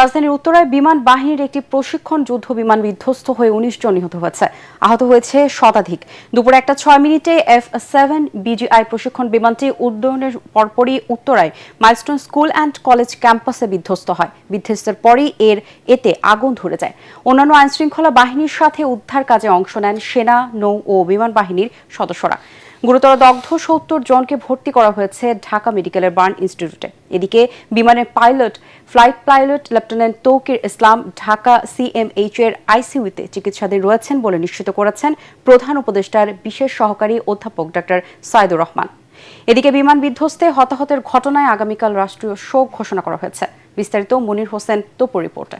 রাজধানীর উত্তরায় বিমান বাহিনীর একটি প্রশিক্ষণ যুদ্ধ বিমান বিধ্বস্ত হয়ে উনিশ জন নিহত হয়েছে। আহত হয়েছে শতাধিক। দুপুর একটা ছয় মিনিটে এফ সেভেন বিজিআই প্রশিক্ষণ বিমানটি উড্ডয়নের পরপরই উত্তরায় মাইলস্টোন স্কুল অ্যান্ড কলেজ ক্যাম্পাসে বিধ্বস্ত হয়। বিধ্বস্তের পরই এর এতে আগুন ধরে যায়। অন্যান্য আইনশৃঙ্খলা বাহিনীর সাথে উদ্ধার কাজে অংশ নেন সেনা, নৌ ও বিমান বাহিনীর সদস্যরা। গুরুতর দগ্ধ সত্তর জনকে ভর্তি করা হয়েছে ঢাকা মেডিকেলের বার্ন ইনস্টিটিউটে। এদিকে বিমানের pilot, flight pilot lieutenant Tawkir Islam Dhaka CMH এর আইসিইউতে চিকিৎসাধীন রয়েছেন বলে নিশ্চিত করেছেন প্রধান উপদেষ্টার বিশেষ সহকারী অধ্যাপক ডক্টর সাইদুর রহমান। এদিকে বিমান বিধ্বস্তে হতাহতের ঘটনায় আগামীকাল রাষ্ট্রীয় শোক ঘোষণা করা হয়েছে। বিস্তারিত মনির হোসেন তোপর রিপোর্টে।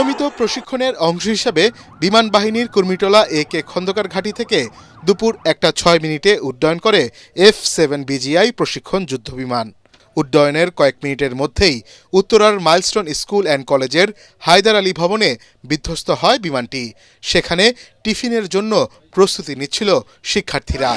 নিয়মিত প্রশিক্ষণের অংশ হিসাবে বিমান বাহিনীর কুর্মিটোলা এ কে খন্দকার ঘাঁটি থেকে দুপুর একটা ছয় মিনিটে উড্ডয়ন করে এফ সেভেন বিজিআই প্রশিক্ষণ যুদ্ধবিমান উড্ডয়নের কয়েক মিনিটের মধ্যেই উত্তরার মাইলস্টোন স্কুল অ্যান্ড কলেজের হায়দার আলী ভবনে বিধ্বস্ত হয় বিমানটি। সেখানে টিফিনের জন্য প্রস্তুতি নিচ্ছিল শিক্ষার্থীরা।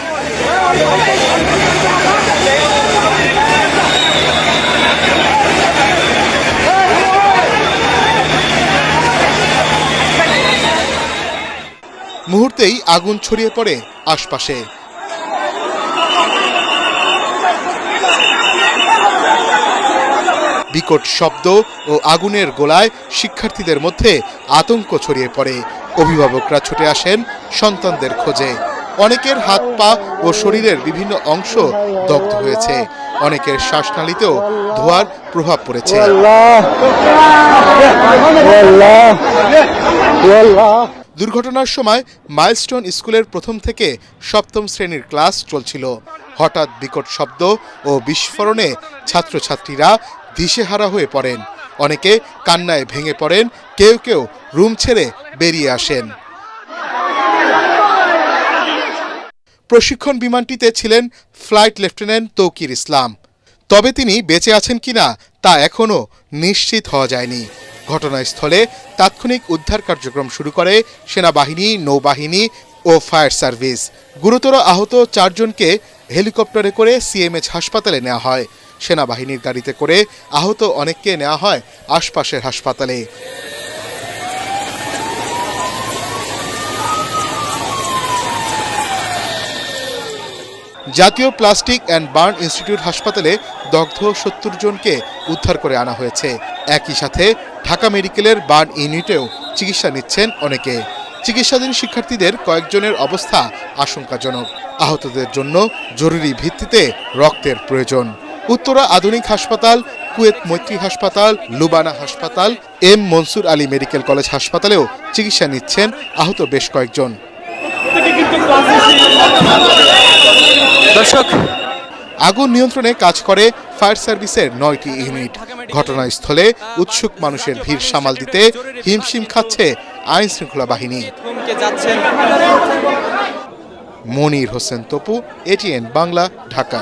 মুহূর্তেই আগুন ছড়িয়ে পড়ে আশপাশে। বিকট শব্দ ও আগুনের গোলায় শিক্ষার্থীদের মধ্যে আতঙ্ক ছড়িয়ে পড়ে। অভিভাবকরা ছুটে আসেন সন্তানদের খোঁজে। অনেকের হাত পা ও শরীরের বিভিন্ন অংশ দগ্ধ হয়েছে। অনেকের শ্বাসনালীতেও ধোঁয়ার প্রভাব পড়েছে। দুর্ঘটনার সময় মাইলস্টোন স্কুলের প্রথম থেকে সপ্তম শ্রেণির ক্লাস চলছিল। হঠাৎ বিকট শব্দ ও বিস্ফোরণে ছাত্রছাত্রীরা দিশেহারা হয়ে পড়েন। অনেকে কান্নায় ভেঙে পড়েন, কেউ কেউ রুম ছেড়ে বেরিয়ে আসেন। প্রশিক্ষণ বিমানটিতে ছিলেন ফ্লাইট লেফটেন্যান্ট তৌকির ইসলাম। তবে তিনি বেঁচে আছেন কিনা তা এখনও নিশ্চিত হওয়া যায়নি। ঘটনাস্থলে তাৎক্ষণিক উদ্ধার কার্যক্রম শুরু করে সেনাবাহিনী, নৌবাহিনী ও ফায়ার সার্ভিস। গুরুতর আহত চারজনকে হেলিকপ্টারে করে সিএমএইচ হাসপাতালে নেওয়া হয়। সেনাবাহিনীর গাড়িতে করে আহত অনেককে নেওয়া হয় আশপাশের হাসপাতালে। জাতীয় প্লাস্টিক অ্যান্ড বার্ন ইনস্টিটিউট হাসপাতালে দগ্ধ সত্তর জনকে উদ্ধার করে আনা হয়েছে। একই সাথে ঢাকা মেডিকেলের বার্ন ইউনিটেও চিকিৎসা নিচ্ছেন অনেকে। চিকিৎসাধীন শিক্ষার্থীদের কয়েকজনের অবস্থা আশঙ্কাজনক। আহতদের জন্য জরুরি ভিত্তিতে রক্তের প্রয়োজন। উত্তরা আধুনিক হাসপাতাল, কুয়েত মৈত্রী হাসপাতাল, লুবানা হাসপাতাল, M Mansur Ali medical college হাসপাতালেও চিকিৎসা নিচ্ছেন আহত বেশ কয়েকজন। দর্শক আগুন নিয়ন্ত্রণে কাজ করে ফায়ার সার্ভিসের নয়টি ইউনিট। ঘটনাস্থলে উৎসুক মানুষের ভিড় সামাল দিতে হিমশিম খাচ্ছে আইন শৃঙ্খলা বাহিনী মনির হোসেন তপু এটিএন বাংলা ঢাকা।